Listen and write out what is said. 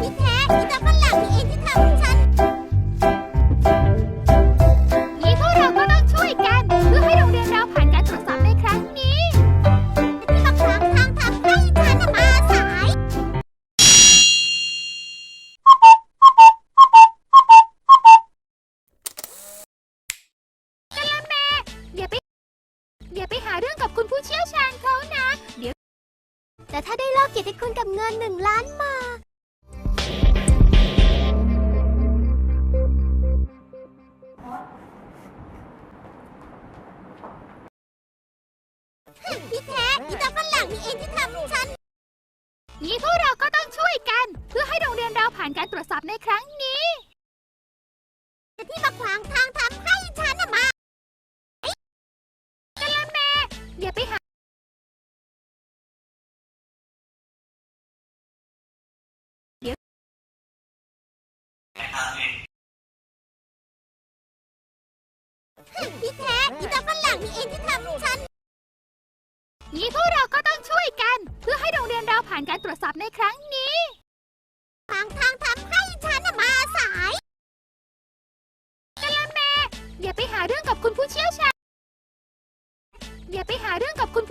พี่แท้อีตาฝรั่งนี่เองที่ทำฉัน นี่พวกเราก็ต้องช่วยกัน เพื่อให้โรงเรียนเราผ่านการตรวจสอบในครั้งนี้ที่มาขงทางทำให้ฉันมาสาย กะละแมอย่าไป อย่าไปหาเรื่องกับคุณผู้เชี่ยวชาญเขานะ เดี๋ยว แต่ถ้าได้ลอกเกียรติคุณกับเงินหนึ่งล้านบาท อีตาฝรั่งนี่เองที่ทำฉัน นี้พวกเราก็ต้องช่วยกัน เพื่อให้โรงเรียนเราผ่านการตรวจสอบในครั้งนี้ที่มาขวางทางทำให้ฉันน่ะมาอย่าไปหาพี่แท้อีตาฝรั่งนี่เองที่ทำฉันนี้านการตรวจสอบในครั้งนี้บางทางทำให้ฉันมาสายกะลเแมอย่าไปหาเรื่องกับคุณผู้เชี่ยวชาญอย่าไปหาเรื่องกับคุณ